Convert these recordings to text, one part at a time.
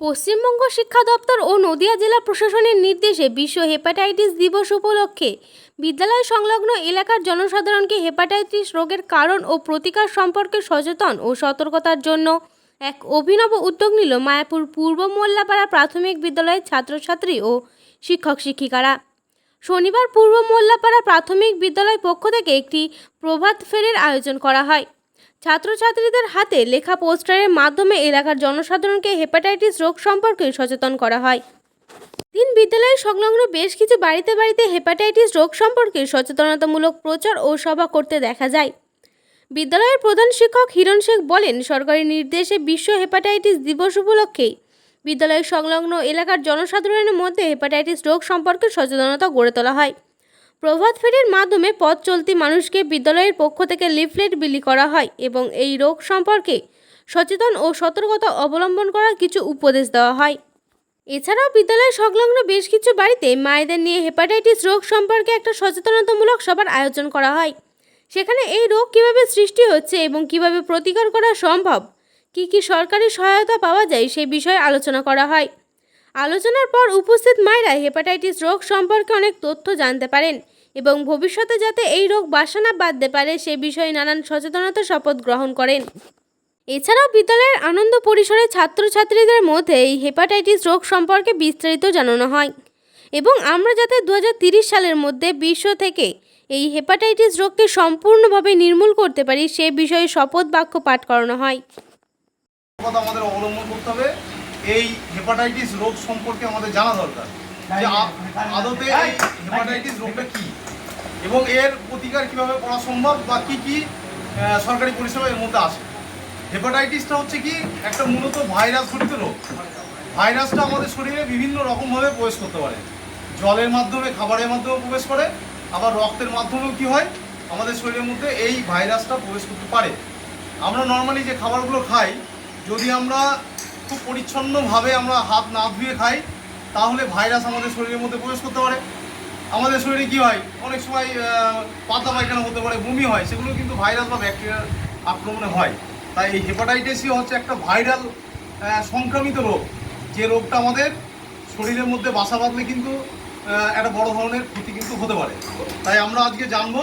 পশ্চিমবঙ্গ শিক্ষা দপ্তর ও নদিয়া জেলা প্রশাসনের নির্দেশে বিশ্ব হেপাটাইটিস দিবস উপলক্ষে বিদ্যালয় সংলগ্ন এলাকার জনসাধারণকে হেপাটাইটিস রোগের কারণ ও প্রতিকার সম্পর্কে সচেতন ও সতর্কতার জন্য এক অভিনব উদ্যোগ নিল মায়াপুর পূর্ব মোল্লাপাড়া প্রাথমিক বিদ্যালয়ের ছাত্রছাত্রী ও শিক্ষক শিক্ষিকারা। শনিবার পূর্ব মোল্লাপাড়া প্রাথমিক বিদ্যালয় পক্ষ থেকে একটি প্রভাত ফেরির আয়োজন করা হয়। ছাত্রছাত্রীদের হাতে লেখা পোস্টারের মাধ্যমে এলাকার জনসাধারণকে হেপাটাইটিস রোগ সম্পর্কে সচেতন করা হয়। তিন বিদ্যালয়ের সংলগ্ন বেশ কিছু বাড়িতে বাড়িতে হেপাটাইটিস রোগ সম্পর্কে সচেতনতামূলক প্রচার ও সভা করতে দেখা যায়। বিদ্যালয়ের প্রধান শিক্ষক হিরণ শেখ বলেন, সরকারি নির্দেশে বিশ্ব হেপাটাইটিস দিবস উপলক্ষে বিদ্যালয়ের সংলগ্ন এলাকার জনসাধারণের মধ্যে হেপাটাইটিস রোগ সম্পর্কে সচেতনতা গড়ে তোলা হয়। প্রভাত ফেরির মাধ্যমে পথ চলতি মানুষকে বিদ্যালয়ের পক্ষ থেকে লিফলেট বিলি করা হয় এবং এই রোগ সম্পর্কে সচেতন ও সতর্কতা অবলম্বন করার কিছু উপদেশ দেওয়া হয়। এছাড়াও বিদ্যালয় সংলগ্ন বেশ কিছু বাড়িতে মায়েদের নিয়ে হেপাটাইটিস রোগ সম্পর্কে একটা সচেতনতামূলক সভার আয়োজন করা হয়। সেখানে এই রোগ কীভাবে সৃষ্টি হচ্ছে এবং কীভাবে প্রতিকার করা সম্ভব, কি কি সরকারি সহায়তা পাওয়া যায় সেই বিষয়ে আলোচনা করা হয়। আলোচনার পর উপস্থিত মায়েরা হেপাটাইটিস রোগ সম্পর্কে অনেক তথ্য জানতে পারেন। এবং ভবিষ্যতে যাতে এই রোগ বাসা না বাঁধতে পারে, সে বিষয়ে নানান সচেতনতা শপথ গ্রহণ করেন। এছাড়াও বিদ্যালয়ের আনন্দ পরিসরে ছাত্রছাত্রীদের মধ্যে এই হেপাটাইটিস রোগ সম্পর্কে বিস্তারিত জানানো হয়। এবং আমরা যাতে দু সালের মধ্যে বিশ্ব থেকে এই হেপাটাইটিস রোগকে সম্পূর্ণভাবে নির্মূল করতে পারি, সে বিষয়ে শপথ বাক্য পাঠ করানো হয়। আমাদের অবলম্বন করতে হবে। এই হেপাটাইটিস রোগ সম্পর্কে আমাদের জানা দরকার। আদতে হেপাটাইটিস রোগটা এবং এর প্রতিকার কীভাবে করা সম্ভব বা কী কী সরকারি পরিষেবা এর মধ্যে আসে হেপাটাইটিসটা হচ্ছে কি, একটা মূলত ভাইরাস ঘটিত রোগ। ভাইরাসটা আমাদের শরীরে বিভিন্ন রকমভাবে প্রবেশ করতে পারে। জলের মাধ্যমে, খাবারের মাধ্যমে প্রবেশ করে, আবার রক্তের মাধ্যমেও কি হয়, আমাদের শরীরের মধ্যে এই ভাইরাসটা প্রবেশ করতে পারে। আমরা নর্মালি যে খাবারগুলো খাই, যদি আমরা খুব পরিচ্ছন্নভাবে আমরা হাত না ধুয়ে খাই, তাহলে ভাইরাস আমাদের শরীরের মধ্যে প্রবেশ করতে পারে। আমাদের শরীরে কি হয়? অনেক সময় পাতা পায়খানা হতে পারে, বমি হয়, সেগুলো কিন্তু ভাইরাস বা ব্যাকটেরিয়ার আক্রমণে হয়। তাই এই হেপাটাইটিসই হচ্ছে একটা ভাইরাল সংক্রামিত রোগ। যে রোগটা আমাদের শরীরের মধ্যে বাসা বাঁধলে কিন্তু একটা বড় ধরনের ক্ষতি কিন্তু হতে পারে। তাই আমরা আজকে জানব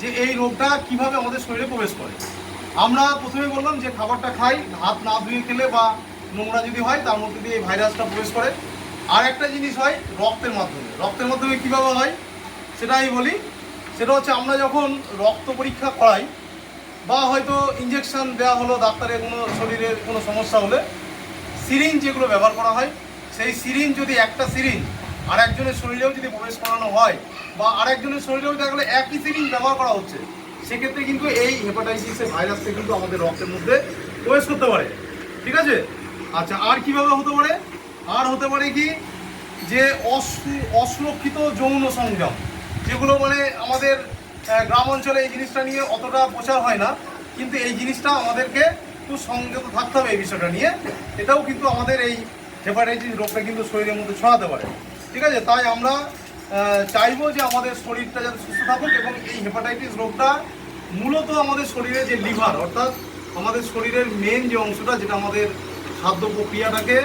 যে এই রোগটা কীভাবে আমাদের শরীরে প্রবেশ করে। আমরা প্রথমে বললাম যে খাবারটা খাই হাত না ধুয়ে খেলে বা নোংরা যদি হয়, তার মধ্যে দিয়ে এই ভাইরাসটা প্রবেশ করে। আর একটা জিনিস হয় রক্তের মাধ্যমে। রক্তের মাধ্যমে কীভাবে হয়? সেটাই বলি। সেটা হচ্ছে আমরা যখন রক্ত পরীক্ষা করাই বা হয়তো ইঞ্জেকশন দেওয়া হলো ডাক্তারের কোনো শরীরের কোনো সমস্যা হলে সিরিঞ্জ যেগুলো ব্যবহার করা হয়, সেই সিরিঞ্জ যদি একটা সিরিঞ্জ আর একজনের শরীরেও যদি প্রবেশ করানো হয় বা আরেকজনের শরীরেও দেখা একই সিরিঞ্জ ব্যবহার করা হচ্ছে, সেক্ষেত্রে কিন্তু এই হেপাটাইটিসের ভাইরাসটা কিন্তু আমাদের রক্তের মধ্যে প্রবেশ করতে পারে। ঠিক আছে? আচ্ছা আর কীভাবে হতে পারে? আর হতে পারে কি যে অসু- অসুরক্ষিত যৌন সংযম যেগুলো মানে আমাদের গ্রাম অঞ্চলে এই জিনিসটা নিয়ে অতটা প্রচার হয় না, কিন্তু এই জিনিসটা আমাদেরকে খুব সংযত থাকতে হবে এই বিষয়টা নিয়ে। এটাও কিন্তু আমাদের এই হেপাটাইটিস রোগটা কিন্তু শরীরের মধ্যে ছড়াতে পারে। ঠিক আছে? তাই আমরা চাইব যে আমাদের শরীরটা যাতে সুস্থ থাকুক এবং এই হেপাটাইটিস রোগটা মূলত আমাদের শরীরে যে লিভার অর্থাৎ আমাদের শরীরের মেন যে অংশটা, যেটা আমাদের খাদ্য প্রক্রিয়াটাকে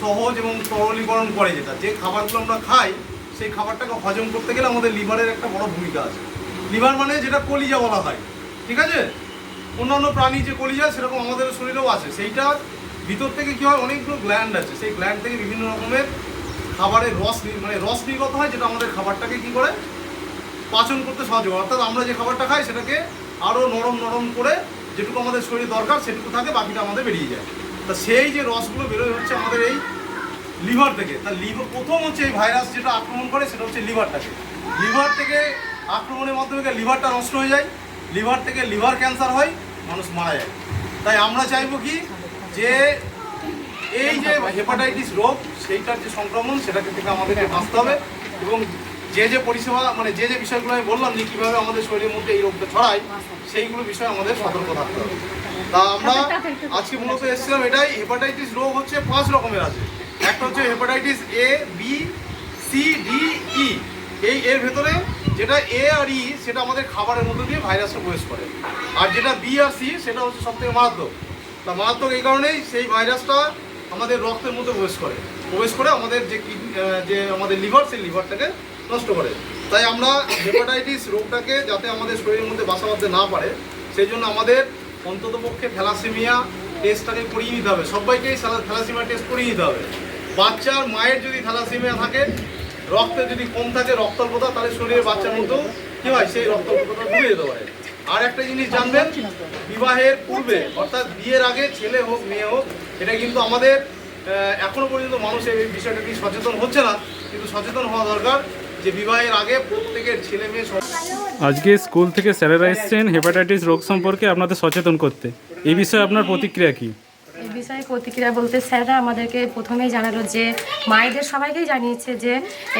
সহজ এবং তরলীকরণ করে যেটা। যে খাবারগুলো আমরা খাই, সেই খাবারটাকে হজম করতে গেলে আমাদের লিভারের একটা বড় ভূমিকা আছে। লিভার মানে যেটা কলিজা বলা হয়, ঠিক আছে? অন্যান্য প্রাণী যে কলিজা, সেরকম আমাদের শরীরেও আছে। সেইটা ভিতর থেকে কী হয়? অনেকগুলো গ্ল্যান্ড আছে। সেই গ্ল্যান্ড থেকে বিভিন্ন রকমের খাবারের রস মানে রস নির্গত হয়, যেটা আমাদের খাবারটাকে কী করে? পাচন করতে সাহায্য করে। অর্থাৎ আমরা যে খাবারটা খাই, সেটাকে আরও নরম নরম করে যেটুকু আমাদের শরীরে দরকার, সেটুকু থাকে, বাকিটা আমাদের বেরিয়ে যায়। তা সেই যে রসগুলো বেরোয় হচ্ছে আমাদের এই লিভার থেকে। তা লিভার, প্রথম হচ্ছে এই ভাইরাস যেটা আক্রমণ করে, সেটা হচ্ছে লিভারটাকে। লিভার থেকে আক্রমণের মাধ্যমে লিভারটা নষ্ট হয়ে যায়? লিভার থেকে লিভার ক্যান্সার হয়, মানুষ মারা যায়। তাই আমরা চাইব কি যে এই যে হেপাটাইটিস রোগ, সেইটার যে সংক্রমণ, সেটাকে থেকে আমাদেরকে বাঁচতে হবে এবং যে যে পরিষেবা মানে যে যে বিষয়গুলো আমি বললাম যে কীভাবে আমাদের শরীরের মধ্যে এই রোগটা ছড়ায় সেইগুলো বিষয়ে আমাদের সতর্ক থাকতে হবে। তা আমরা আজকে মূলত এসেছিলাম এটাই হেপাটাইটিস রোগ হচ্ছে পাঁচ রকমের আছে। একটা হচ্ছে hepatitis A B C D E এই এর ভেতরে যেটা এ আর ই সেটা আমাদের খাবারের মধ্যে দিয়ে ভাইরাসটা প্রবেশ করে। আর যেটা বি আর সি সেটা হচ্ছে সব থেকে মারাত্মক। তা মারাত্মক এই কারণেই সেই ভাইরাসটা আমাদের রক্তের মধ্যে প্রবেশ করে। প্রবেশ করে আমাদের যে যে আমাদের লিভার সেই লিভারটাকে নষ্ট করে। তাই আমরা হেপাটাইটিস রোগটাকে যাতে আমাদের শরীরের মধ্যে বাসা বাঁধতে না পারে, সেই জন্য আমাদের অন্ততপক্ষে থ্যালাসেমিয়া টেস্টটাকে করিয়ে নিতে হবে। সবাইকেই থ্যালাসেমিয়া টেস্ট করিয়ে নিতে হবে। বাচ্চার মায়ের যদি থ্যালাসেমিয়া থাকে, রক্তে যদি কম থাকে রক্তল্পতা, তাহলে শরীরে বাচ্চার মতো কি হয়, সেই রক্তল্পতা ডুবে যেতে পারে। আর একটা জিনিস জানবেন, বিবাহের পূর্বে, অর্থাৎ বিয়ের আগে ছেলে হোক, মেয়ে হোক, এটা কিন্তু আমাদের এখনও পর্যন্ত মানুষ এই বিষয়টা সচেতন হচ্ছে না। কিন্তু সচেতন হওয়া দরকার। যে বিবাহের আগে প্রত্যেকের ছেলে মেয়ে আজকে স্কুল থেকে স্যারেরা এসছেন হেপাটাইটিস রোগ সম্পর্কে আপনাদের সচেতন করতে। এই বিষয়ে আপনার প্রতিক্রিয়া কি? বিষয়ে প্রতিক্রিয়া বলতে স্যাররা আমাদেরকে প্রথমেই জানালো যে মায়েদের সবাইকেই জানিয়েছে যে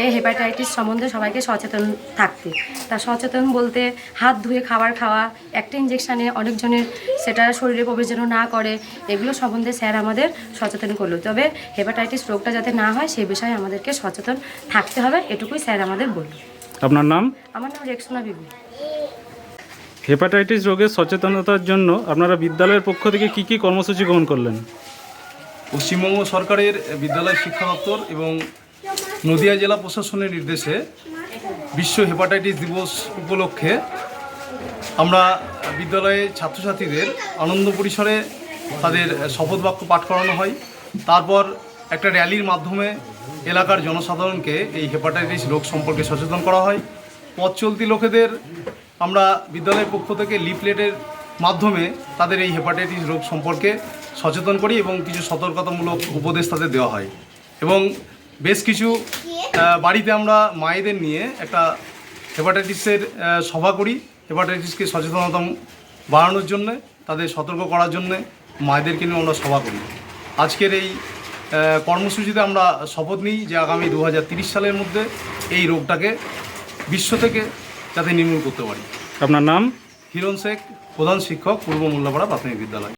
এই হেপাটাইটিস সম্বন্ধে সবাইকে সচেতন থাকতে। তা সচেতন বলতে হাত ধুয়ে খাবার খাওয়া একটা ইঞ্জেকশানে অনেকজনের সেটা শরীরে প্রবেশ যেন না করে এগুলো সম্বন্ধে স্যার আমাদের সচেতন করল। তবে হেপাটাইটিস রোগটা যাতে না হয় সে বিষয়ে আমাদেরকে সচেতন থাকতে হবে এটুকুই স্যার আমাদের বলল। আপনার নাম? আমার নাম রেক্সোনা বিবি হেপাটাইটিস রোগের সচেতনতার জন্য আপনারা বিদ্যালয়ের পক্ষ থেকে কি কি কর্মসূচি গ্রহণ করলেন? পশ্চিমবঙ্গ সরকারের বিদ্যালয় শিক্ষা দপ্তর এবং নদিয়া জেলা প্রশাসনের নির্দেশে বিশ্ব হেপাটাইটিস দিবস উপলক্ষে আমরা বিদ্যালয়ে ছাত্রছাত্রীদের আনন্দ পরিসরে তাদের শপথ বাক্য পাঠ করানো হয়। তারপর একটা র্যালির মাধ্যমে এলাকার জনসাধারণকে এই হেপাটাইটিস রোগ সম্পর্কে সচেতন করা হয়। পথ চলতি লোকেদের আমরা বিদ্যালয়ের পক্ষ থেকে লিফলেটের মাধ্যমে তাদের এই হেপাটাইটিস রোগ সম্পর্কে সচেতন করি এবং কিছু সতর্কতামূলক উপদেশ তাদের দেওয়া হয়। এবং বেশ কিছু বাড়িতে আমরা মায়েদের নিয়ে একটা হেপাটাইটিসের সভা করি। হেপাটাইটিসকে সচেতনতা বাড়ানোর জন্য, তাদের সতর্ক করার জন্য মায়েদেরকে নিয়ে আমরা সভা করি। আজকের এই কর্মসূচিতে আমরা শপথ নিই যে আগামী দু সালের মধ্যে এই রোগটাকে বিশ্ব থেকে যাতে নির্মূল করতে পারি। আপনার নাম? হিরণ শেখ প্রধান শিক্ষক পূর্ব মোল্লাপাড়া প্রাথমিক বিদ্যালয়।